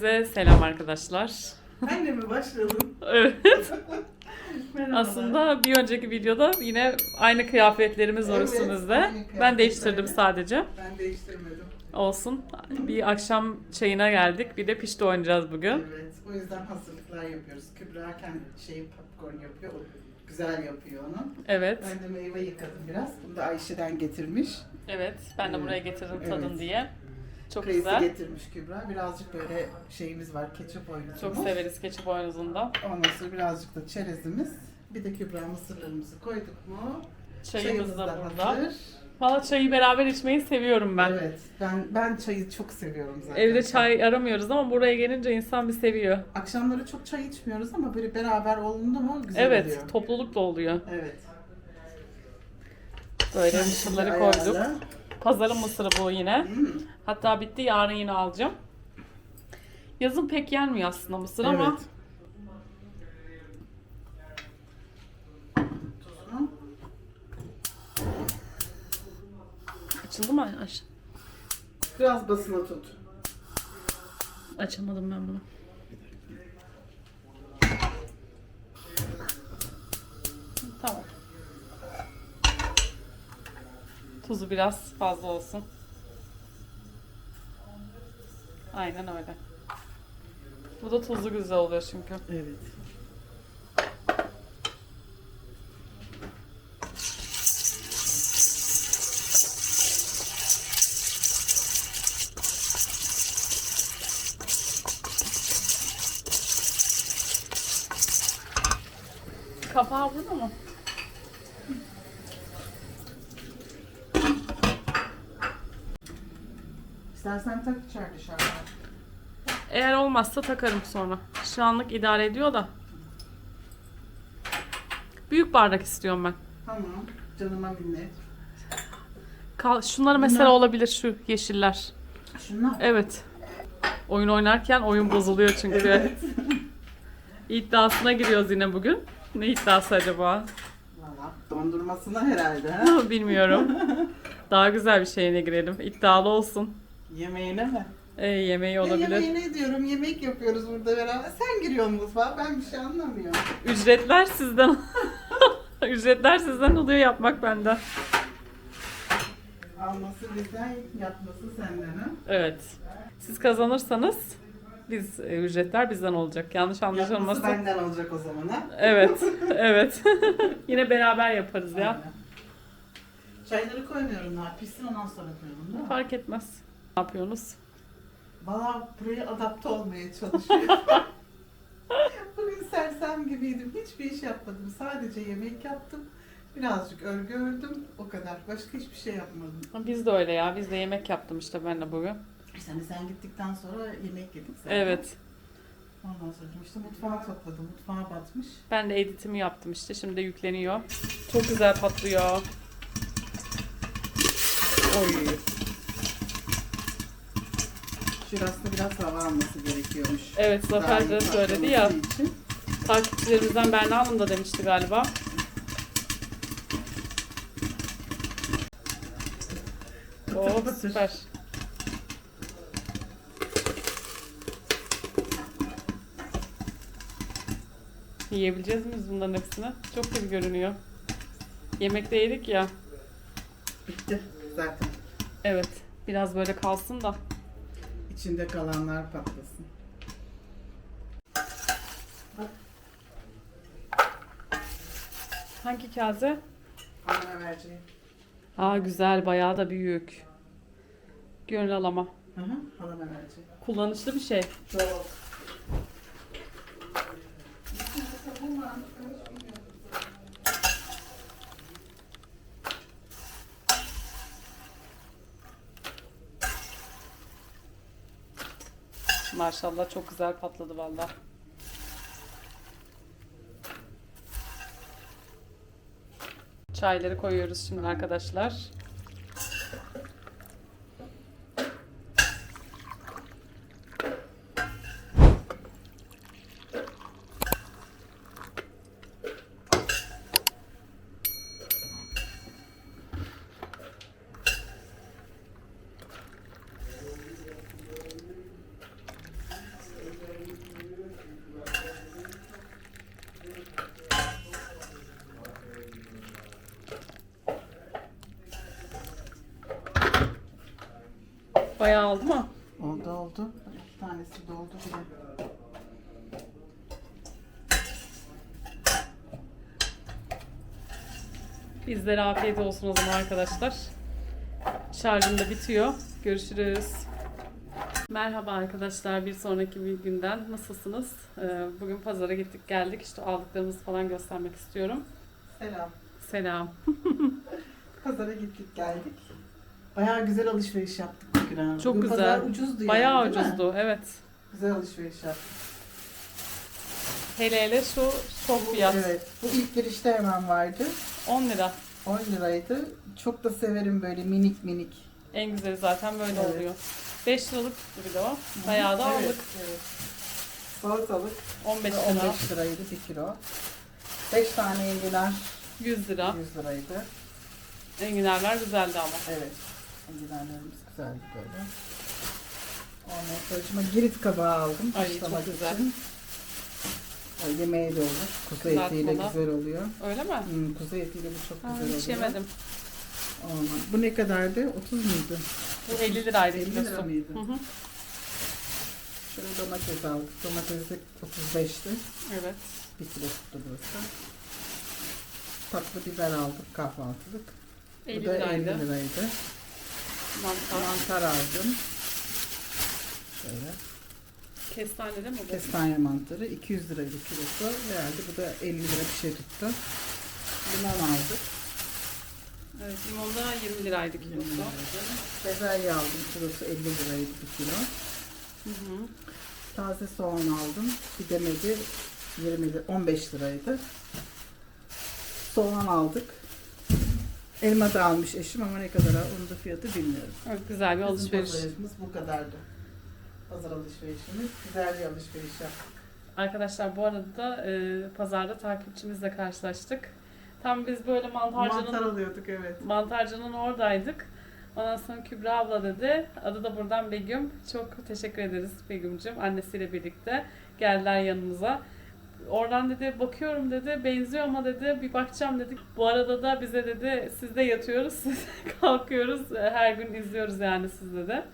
Hepinize selam arkadaşlar. De mi başladım? Evet. Merhabalar. Aslında bir önceki videoda yine aynı kıyafetlerimiz var Evet, üstümüzde. aynı Ben kıyafetler, değiştirdim sadece. Ben değiştirmedim. Olsun. Bir akşam çayına geldik. Bir de pişti oynayacağız bugün. Evet. O yüzden hazırlıklar yapıyoruz. Kübra kendi şey popcorn yapıyor. O güzel yapıyor onu. Evet. Ben de meyve yıkadım biraz. Bunu da Ayşe'den getirmiş. Evet. Ben de buraya getirdim tadın Evet. diye. Çok Crazy güzel. getirmiş Kübra. Birazcık böyle şeyimiz var. Ketçap oyunumuz. Çok severiz keçi boynuzunda. Ondan sonra birazcık da çerezimiz. Bir de Kübra mısırlarımızı koyduk mu? Çayımız da burada. hazır. Valla çayı beraber içmeyi seviyorum ben. Evet. Ben ben çayı çok seviyorum zaten. Evde çay aramıyoruz ama buraya gelince insan bir seviyor. Akşamları çok çay içmiyoruz ama böyle beraber olundu mu güzel Evet, oluyor. topluluk da oluyor. Evet. Böyle mısırları ayarla. koyduk. Pazarın mısırı bu yine. Hmm, Hatta bitti yarın yine alacağım. Yazın pek yenmiyor aslında mısır ama Evet. Tuzunu. açıldı mı? Aç. Biraz basına tut. Açamadım ben bunu. Tamam. Tuzu biraz fazla olsun. Aynen öyle. Bu da tuzlu güzel oluyor çünkü. Evet. Kapağı burada mı? İstersen tak içer dışarıdan. Eğer olmazsa takarım sonra. Şu anlık idare ediyor da. Büyük bardak istiyorum ben. Tamam. Canıma minnet. Kal şunları mesela Bunlar- olabilir şu yeşiller. Şunlar. Evet. Oyun oynarken oyun bozuluyor çünkü. İddiasına giriyoruz yine bugün. Ne iddiası acaba? Valla dondurmasına herhalde. Ha? Bilmiyorum. Daha güzel bir şeyine girelim. İddialı olsun. Yemeğine mi? E, yemeği Ya olabilir. yemeğine diyorum. Yemek yapıyoruz burada beraber. Sen giriyorsun mutfağa. Ben bir şey anlamıyorum. Ücretler sizden. Ücretler sizden oluyor yapmak benden. Alması bizden, yapması senden ha. Evet. Siz kazanırsanız biz e, ücretler bizden olacak. Yanlış Yapması anlaşılmasın. benden olacak o zaman ha. Evet. Evet. Yine beraber yaparız ya. Aynen. Çayları koymuyorum daha. Pişsin ondan sonra koyuyorum değil mi? Fark etmez. Ne yapıyorsunuz? Valla buraya adapte olmaya çalışıyorum. Bugün sersem gibiydim. Hiçbir iş yapmadım. Sadece yemek yaptım. Birazcık örgü ördüm. O kadar. Başka hiçbir şey yapmadım. Biz de öyle ya. Biz de yemek yaptım işte ben de bugün. İşte hani sen gittikten sonra yemek yedik zaten. Evet. Ondan sonra işte mutfağı topladım. Mutfağa batmış. Ben de editimi yaptım işte. Şimdi de yükleniyor. Çok güzel patlıyor. Oy. Şurası biraz hava alması gerekiyormuş. Evet Zafer de söyledi ya. için. Takipçilerimizden Berna Hanım da demişti galiba. Oh süper. Yiyebileceğiz miyiz bunların hepsini? Çok kötü görünüyor. Yemekte yedik ya. Bitti zaten. Evet. Biraz böyle kalsın da. İçinde kalanlar patlasın. Hangi kase? Bana vereceğim. Aa güzel. Bayağı da büyük. Gönül alama. Hı hı. Bana vereceğim. Kullanışlı bir şey. Çok. Maşallah çok güzel patladı valla. Çayları koyuyoruz şimdi arkadaşlar. Bayağı oldu mu? Oldu oldu. İki tanesi doldu bile. Bizlere afiyet olsun o zaman arkadaşlar. Şarjım da bitiyor. Görüşürüz. Merhaba arkadaşlar. Bir sonraki bir günden nasılsınız? Ee, Bugün pazara gittik geldik. İşte aldıklarımızı falan göstermek istiyorum. Selam. Selam. Pazara gittik geldik. Bayağı güzel alışveriş yaptık bugün ha. Çok Bugün güzel. Pazar ucuzdu yani. Bayağı değil mi? ucuzdu. Evet. Güzel alışveriş yaptık. Hele hele şu çok fiyat. Evet. Bu ilk girişte hemen vardı. 10 lira. 10 liraydı. Çok da severim böyle minik minik. En güzeli zaten böyle Evet. oluyor. 5 liralık bir de o. Bayağı da evet, aldık. Evet. Salatalık 15 ve lira. 15 liraydı 1 kilo. 5 tane enginar 100 lira. 100 liraydı. Enginarlar güzeldi ama. Evet. Enginarlarımız güzeldi böyle. Ondan sonra şimdi girit kabağı aldım. Ay, çok güzel. için. O yemeğe de olur. Kuzu etiyle Kızartmalı. güzel oluyor. Öyle mi? Hmm, kuzu etiyle bu çok Ha, güzel hiç oluyor. yemedim. Ondan. Bu ne kadardı? 30 muydu? Bu 50 liraydı 50 kilosu. lira mıydı? Hı hı. Şöyle domates aldık. Domates de 35'ti. Evet. Bir kilo tuttu burası. Tatlı biber aldık kahvaltılık. 50 Bu da liraydı. 50 liraydı. Mantar. Mantar aldım. Şöyle. Kestane değil mi bu? Kestane mantarı 200 liraydı kilosu. Herhalde bu da 50 lira bir şey tuttu. Limon aldık. Evet, limon da 20 liraydı kilosu. Bezelye aldım kilosu 50 liraydı bir kilo. Hı hı. Taze soğan aldım. Bir demedi 20 lira, 15 liraydı. Soğan aldık. Elma da almış eşim ama ne kadar onun da fiyatı bilmiyorum. Evet, güzel bir Bizim alışveriş. pazarımız bu kadardı. Pazar alışverişimiz. Güzel bir alışveriş yaptık. Arkadaşlar bu arada da e, pazarda takipçimizle karşılaştık. Tam biz böyle mantarcının Mantar alıyorduk evet. Mantarcının oradaydık. Ondan sonra Kübra abla dedi. Adı da buradan Begüm. Çok teşekkür ederiz Begüm'cüm. Annesiyle birlikte geldiler yanımıza. Oradan dedi bakıyorum dedi benziyor ama dedi bir bakacağım dedik. Bu arada da bize dedi sizde yatıyoruz, siz kalkıyoruz. Her gün izliyoruz yani sizde de.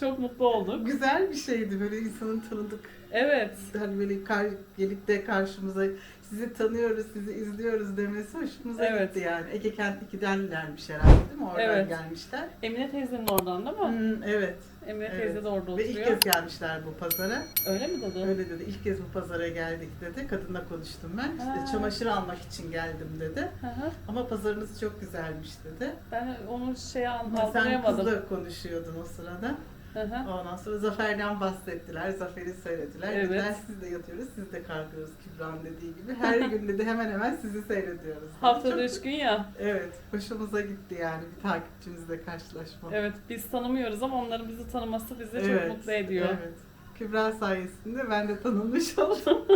Çok mutlu olduk. Güzel bir şeydi böyle insanın tanıdık. Evet. Hani böyle kar, gelip de karşımıza sizi tanıyoruz, sizi izliyoruz demesi hoşumuza Evet. gitti yani. Ege Kent 2'denlermiş herhalde değil mi? Oradan Evet. gelmişler. Emine teyzenin oradan değil mi? Hmm, evet. Emine Evet. teyze de orada Ve ilk oturuyor. kez gelmişler bu pazara. Öyle mi dedi? Öyle dedi. İlk kez bu pazara geldik dedi. Kadınla konuştum ben. Ha. İşte çamaşır almak için geldim dedi. Hı hı. Ama pazarınız çok güzelmiş dedi. Ben onu şey an- Sen kızla konuşuyordun o sırada. Hı. Ondan sonra Zafer'den bahsettiler. Zafer'i söylediler. Evet. Dediler siz de yatıyoruz, siz de kalkıyoruz Kübra'nın dediği gibi. Her gün dedi hemen hemen sizi seyrediyoruz. Haftada Çok- üç gün ya. Evet. Hoşumuza gitti yani bir takipçimizle karşılaşma. Evet biz tanımıyoruz ama onların bizi tanıması bizi Evet, çok mutlu ediyor. Evet. Kübra sayesinde ben de tanınmış oldum.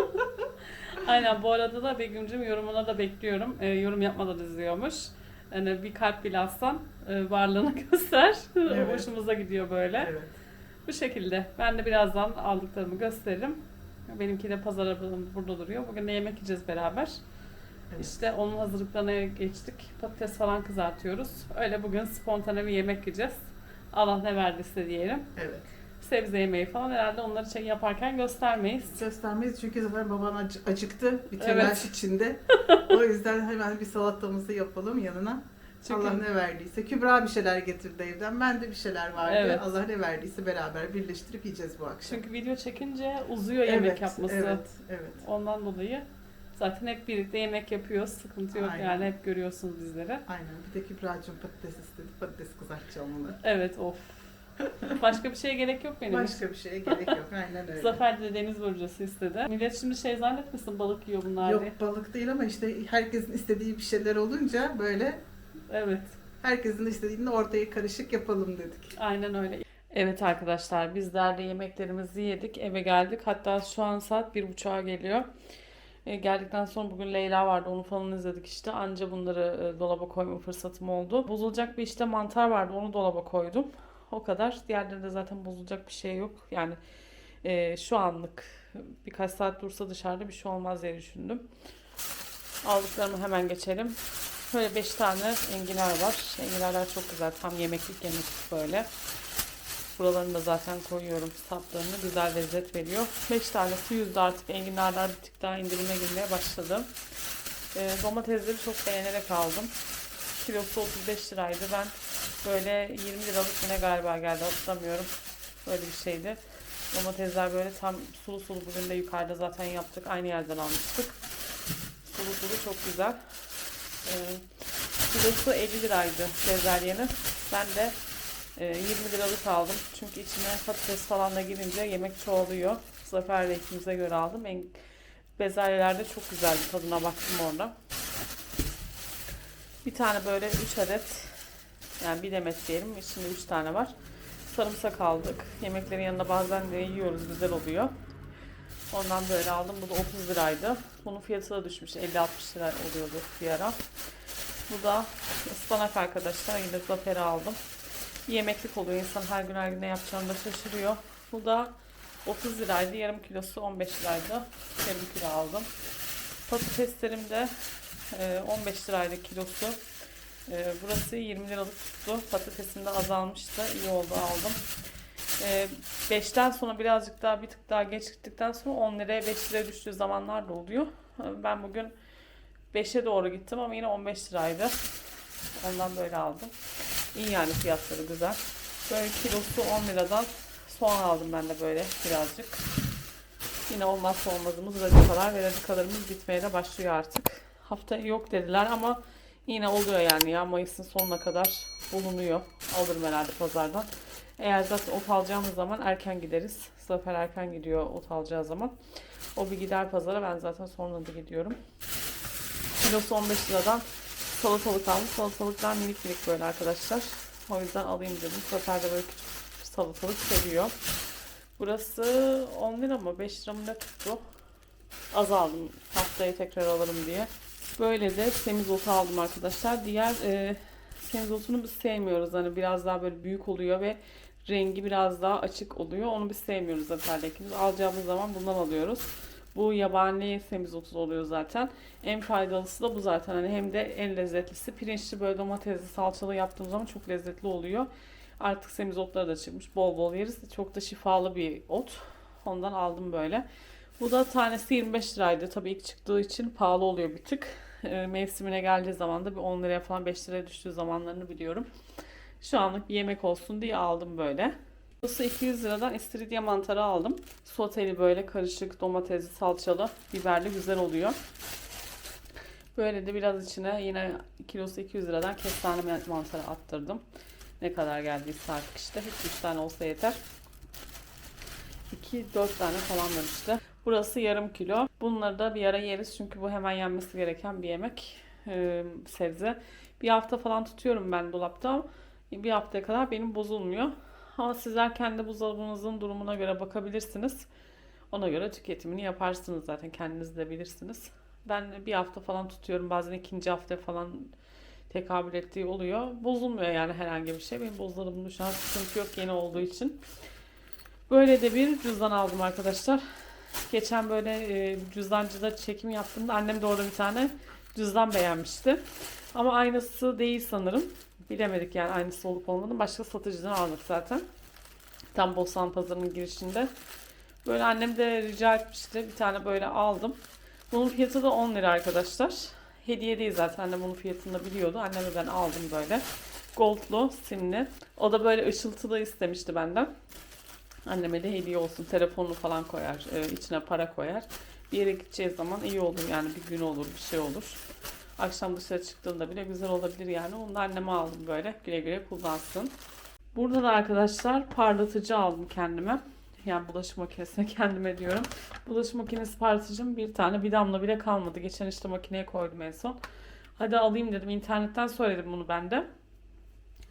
Aynen bu arada da Begüm'cüm yorumuna da bekliyorum. Ee, yorum yapmadan izliyormuş. Yani bir kalp bile atsan e, varlığını göster. Evet. Hoşumuza gidiyor böyle. evet. Bu şekilde. Ben de birazdan aldıklarımı gösteririm. Benimki de pazara burada duruyor. Bugün de yemek yiyeceğiz beraber. Evet. İşte onun hazırlıklarına geçtik. Patates falan kızartıyoruz. Öyle bugün spontane bir yemek yiyeceğiz. Allah ne verdiyse diyelim. Evet. Sebze yemeği falan herhalde onları şey yaparken göstermeyiz. Göstermeyiz çünkü zaten baban acı- acıktı. Bir telaş Evet. içinde. o yüzden hemen bir salatamızı yapalım yanına. Çünkü Allah ne verdiyse. Kübra bir şeyler getirdi evden. Ben de bir şeyler vardı. Evet. Allah ne verdiyse beraber birleştirip yiyeceğiz bu akşam. çünkü video çekince uzuyor yemek evet, yapması. Evet, evet. Ondan dolayı zaten hep birlikte yemek yapıyoruz. Sıkıntı yok Aynen. yani hep görüyorsunuz bizleri. Aynen. Bir de Kübra'cığım patates istedi. Patates kızartacağım onu. Evet of. Başka bir şeye gerek yok benim. Başka bir şeye gerek yok. Aynen öyle. Zafer de deniz börülcesi istedi. Millet şimdi şey zannetmesin balık yiyor bunlar Yok diye. balık değil ama işte herkesin istediği bir şeyler olunca böyle Evet. herkesin istediğini ortaya karışık yapalım dedik. Aynen öyle. Evet arkadaşlar bizler de yemeklerimizi yedik eve geldik. Hatta şu an saat bir buçuğa geliyor. E, geldikten sonra bugün Leyla vardı onu falan izledik işte. Anca bunları e, dolaba koyma fırsatım oldu. Bozulacak bir işte mantar vardı onu dolaba koydum. O kadar. Diğerlerinde zaten bozulacak bir şey yok. Yani e, şu anlık birkaç saat dursa dışarıda bir şey olmaz diye düşündüm. Aldıklarımı hemen geçelim. Böyle 5 tane enginar var. Enginarlar çok güzel. Tam yemeklik yemeklik böyle. Buralarını da zaten koyuyorum saplarını. Güzel lezzet veriyor. 5 tanesi yüzde artık enginarlar bir tık daha indirime girmeye başladı. Ee, domatesleri çok beğenerek aldım. Kilosu 35 liraydı. Ben böyle 20 liralık yine galiba geldi hatırlamıyorum. Böyle bir şeydi. Domatesler böyle tam sulu sulu bugün de yukarıda zaten yaptık. Aynı yerden almıştık. Sulu sulu çok güzel. Ee, kilosu 50 liraydı bezelyeni. Ben de e, 20 liralık aldım. Çünkü içine patates falan da girince yemek çoğalıyor. Zafer ve ikimize göre aldım. En, bezelyeler de çok güzeldi. Tadına baktım orada. Bir tane böyle 3 adet yani bir demet diyelim. İçinde 3 tane var. Sarımsak aldık. Yemeklerin yanında bazen de yiyoruz. Güzel oluyor. Ondan böyle aldım. Bu da 30 liraydı. Bunun fiyatı da düşmüş. 50-60 lira oluyordu bir ara. Bu da ıspanak arkadaşlar. Yine zaferi aldım. Yemeklik oluyor. İnsan her gün her gün ne yapacağını da şaşırıyor. Bu da 30 liraydı. Yarım kilosu 15 liraydı. Yarım kilo aldım. Patateslerim de e, 15 liraydı kilosu. E, Burası 20 liralık tuttu. Patatesim de azalmıştı. İyi oldu aldım. 5'ten sonra birazcık daha bir tık daha geç gittikten sonra 10 liraya 5 liraya düştüğü zamanlar da oluyor. E, Ben bugün 5'e doğru gittim ama yine 15 liraydı. Ondan böyle aldım. İyi yani fiyatları güzel. Böyle kilosu 10 liradan soğan aldım ben de böyle birazcık. Yine olmazsa olmazımız radikalar ve radikalarımız bitmeye de başlıyor artık. Hafta yok dediler ama yine oluyor yani ya Mayıs'ın sonuna kadar bulunuyor. Alırım herhalde pazardan. Eğer zaten ot alacağımız zaman erken gideriz. Zafer erken gidiyor ot alacağı zaman. O bir gider pazara ben zaten sonra da gidiyorum. Kilosu 15 liradan salatalık aldım. Salatalıklar minik minik böyle arkadaşlar. O yüzden alayım dedim. Zafer de böyle küçük salatalık seviyor. Burası 10 lira mı 5 lira mı ne tuttu? Az aldım haftaya tekrar alırım diye. Böyle de semizotu aldım arkadaşlar. Diğer e, semizotunu biz sevmiyoruz. Hani biraz daha böyle büyük oluyor ve rengi biraz daha açık oluyor. Onu biz sevmiyoruz Zafer'dekimiz. Alacağımız zaman bundan alıyoruz. Bu yabani semizotu oluyor zaten. En faydalısı da bu zaten. Hani hem de en lezzetlisi. Pirinçli böyle domatesli salçalı yaptığım zaman çok lezzetli oluyor. Artık semizotları da çıkmış. Bol bol yeriz. Çok da şifalı bir ot. Ondan aldım böyle. Bu da tanesi 25 liraydı. Tabii ilk çıktığı için pahalı oluyor bir tık. E, mevsimine geldiği zaman da bir 10 liraya falan 5 liraya düştüğü zamanlarını biliyorum. Şu anlık bir yemek olsun diye aldım böyle. Burası 200 liradan istiridye mantarı aldım. Soteli böyle karışık domatesli, salçalı, biberli güzel oluyor. Böyle de biraz içine yine kilosu 200 liradan kestane mantarı attırdım. Ne kadar geldiyse artık işte. Hiç 3 tane olsa yeter. 2-4 tane falan var işte. Burası yarım kilo. Bunları da bir ara yeriz çünkü bu hemen yenmesi gereken bir yemek. Ee, sebze. Bir hafta falan tutuyorum ben dolapta. Bir haftaya kadar benim bozulmuyor. Ama sizler kendi buzdolabınızın durumuna göre bakabilirsiniz. Ona göre tüketimini yaparsınız zaten kendiniz de bilirsiniz. Ben bir hafta falan tutuyorum. Bazen ikinci hafta falan tekabül ettiği oluyor. Bozulmuyor yani herhangi bir şey. Benim buzdolabımda şu an sıkıntı yok yeni olduğu için. Böyle de bir cüzdan aldım arkadaşlar. Geçen böyle e, cüzdancıda çekim yaptığımda annem de orada bir tane cüzdan beğenmişti. Ama aynısı değil sanırım. Bilemedik yani aynısı olup olmadığını. Başka satıcıdan aldık zaten. Tam Bostan Pazarı'nın girişinde. Böyle annem de rica etmişti. Bir tane böyle aldım. Bunun fiyatı da 10 lira arkadaşlar. Hediye değil zaten. Annem bunun fiyatını da biliyordu. Anneme ben aldım böyle. Goldlu, simli. O da böyle ışıltılı istemişti benden. Anneme de hediye olsun. Telefonunu falan koyar. e, içine para koyar. Bir yere gideceği zaman iyi olur yani bir gün olur bir şey olur. Akşam dışarı çıktığında bile güzel olabilir yani. Onu da anneme aldım böyle. Güle güle kullansın. Burada da arkadaşlar parlatıcı aldım kendime. Yani bulaşık makinesine kendime diyorum. Bulaşık makinesi parlatıcım bir tane bir damla bile kalmadı. Geçen işte makineye koydum en son. Hadi alayım dedim. İnternetten söyledim bunu ben de.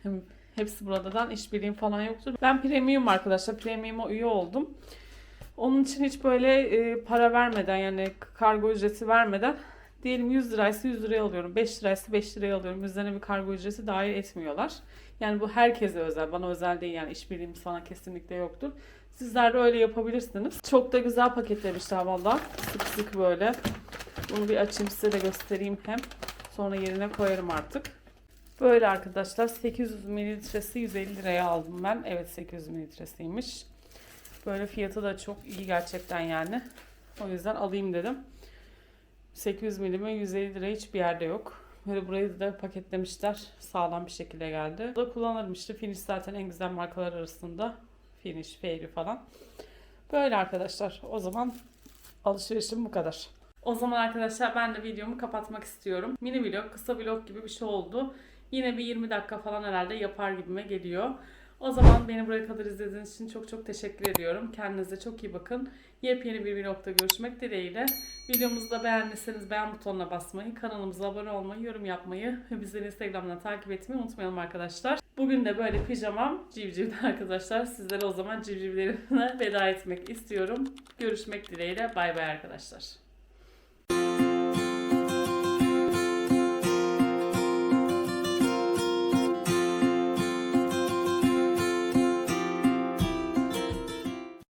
Hem Hepsi buradan işbirliğim falan yoktur. Ben premium arkadaşlar. Premium'a üye oldum. Onun için hiç böyle e, para vermeden yani kargo ücreti vermeden diyelim 100 liraysa 100 liraya alıyorum. 5 liraysa 5 liraya alıyorum. Üzerine bir kargo ücreti dahil etmiyorlar. Yani bu herkese özel. Bana özel değil yani işbirliğimiz falan kesinlikle yoktur. Sizler de öyle yapabilirsiniz. Çok da güzel paketlemişler valla. Sık sık böyle. Bunu bir açayım size de göstereyim hem. Sonra yerine koyarım artık. Böyle arkadaşlar 800 mililitresi 150 liraya aldım ben. Evet 800 mililitresiymiş. Böyle fiyatı da çok iyi gerçekten yani. O yüzden alayım dedim. 800 milime 150 lira hiçbir yerde yok. Böyle burayı da paketlemişler. Sağlam bir şekilde geldi. Bu da kullanırım işte. Finish zaten en güzel markalar arasında. Finish, Fairy falan. Böyle arkadaşlar. O zaman alışverişim bu kadar. O zaman arkadaşlar ben de videomu kapatmak istiyorum. Mini vlog, kısa vlog gibi bir şey oldu. Yine bir 20 dakika falan herhalde yapar gibime geliyor. O zaman beni buraya kadar izlediğiniz için çok çok teşekkür ediyorum. Kendinize çok iyi bakın. Yepyeni bir vlogda görüşmek dileğiyle. Videomuzu da beğendiyseniz beğen butonuna basmayı, kanalımıza abone olmayı, yorum yapmayı ve bizleri Instagram'dan takip etmeyi unutmayalım arkadaşlar. Bugün de böyle pijamam civcivdi arkadaşlar. Sizlere o zaman civcivlerimle veda etmek istiyorum. Görüşmek dileğiyle. Bay bay arkadaşlar.